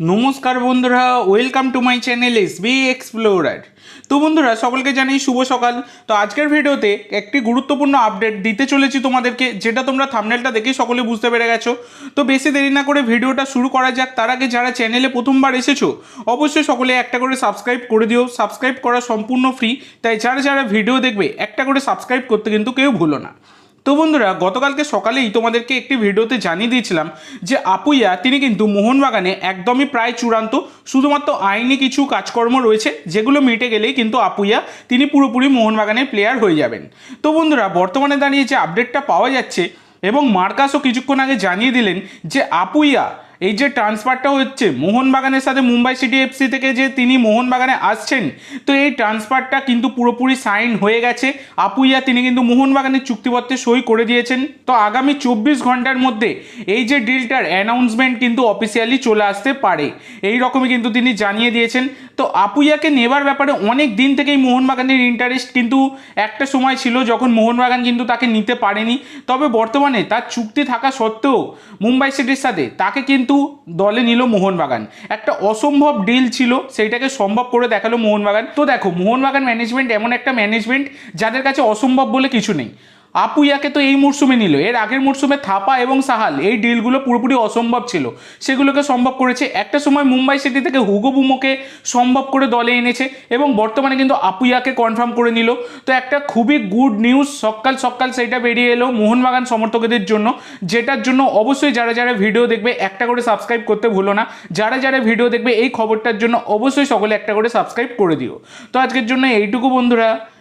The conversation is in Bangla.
নমস্কার বন্ধুরা welcome to my channel S B explorer তো বন্ধুরা, সকলকে জানাই শুভ সকাল। তো আজকের ভিডিওতে একটি গুরুত্বপূর্ণ আপডেট দিতে চলেছি তোমাদেরকে, যেটা তোমরা থামনেলটা দেখেই সকলে বুঝতে পেরে গেছো। তো বেশি দেরি না করে ভিডিওটা শুরু করা যাক। তার আগে যারা চ্যানেলে প্রথমবার এসেছ, অবশ্যই সকলে একটা করে সাবস্ক্রাইব করে দিও। সাবস্ক্রাইব করা সম্পূর্ণ ফ্রি তাই যারা যারা ভিডিও দেখবে, একটা করে সাবস্ক্রাইব করতে কিন্তু কেউ ভুলো না। তো বন্ধুরা, গতকালকে সকালেই তোমাদেরকে একটি ভিডিওতে জানিয়ে দিয়েছিলাম যে আপুইয়া, তিনি কিন্তু মোহনবাগানে একদমই প্রায় চূড়ান্ত, শুধুমাত্র আইনি কিছু কাজকর্ম রয়েছে, যেগুলো মিটে গেলেই কিন্তু আপুইয়া, তিনি পুরোপুরি মোহনবাগানের প্লেয়ার হয়ে যাবেন। তো বন্ধুরা, বর্তমানে দাঁড়িয়ে যে আপডেটটা পাওয়া যাচ্ছে এবং মার্কাসও কিছুক্ষণ আগে জানিয়ে দিলেন যে আপুইয়া এই যে ট্রান্সফারটা হচ্ছে, মোহনবাগানের সাথে মুম্বাই সিটি এফসি থেকে যে তিনি মোহনবাগানে আসছেন, তো এই ট্রান্সফারটা কিন্তু পুরোপুরি সাইন হয়ে গেছে। আপুইয়া, তিনি কিন্তু মোহনবাগানের চুক্তিপত্রে সই করে দিয়েছেন। তো আগামী চব্বিশ ঘণ্টার মধ্যে এই যে ডিলটার অ্যানাউন্সমেন্ট কিন্তু অফিসিয়ালি চলে আসতে পারে। এই রকমই কিন্তু তিনি জানিয়ে দিয়েছেন। তো আপুইয়াকে নেবার ব্যাপারে অনেক দিন থেকেই মোহনবাগানের ইন্টারেস্ট কিন্তু একটা সময় ছিল যখন মোহনবাগান কিন্তু তাকে নিতে পারেনি। তবে বর্তমানে তার চুক্তি থাকা সত্ত্বেও মুম্বাই সিটির সাথে তাকে কিন্তু দলে নিল মোহনবাগান। একটা অসম্ভব ডিল ছিল, সেইটাকে সম্ভব করে দেখাল মোহনবাগান। তো দেখো, মোহনবাগান ম্যানেজমেন্ট এমন একটা ম্যানেজমেন্ট যাদের কাছে অসম্ভব বলে কিছু নেই। আপুইয়াকে তো এই মরশুমে নিল, এর আগের মরশুমে থাপা এবং সাহাল এই ডিলগুলো পুরোপুরি অসম্ভব ছিল। সেগুলোকে সম্ভব করেছে, একটা সময় মুম্বাই সিটি থেকে হুগো বুমোকে সম্ভব করে দলে এনেছে এবং বর্তমানে কিন্তু আপুইয়াকে কনফার্ম করে নিল। তো একটা খুবই গুড নিউজ সকাল সকাল সেইটা বেরিয়ে এলো মোহনবাগান সমর্থকদের জন্য, যেটার জন্য অবশ্যই যারা যারা ভিডিও দেখবে একটা করে সাবস্ক্রাইব করতে ভুলো না। যারা যারা ভিডিও দেখবে এই খবরটার জন্য অবশ্যই সকলে একটা করে সাবস্ক্রাইব করে দিও। তো আজকের জন্য এইটুকু বন্ধুরা।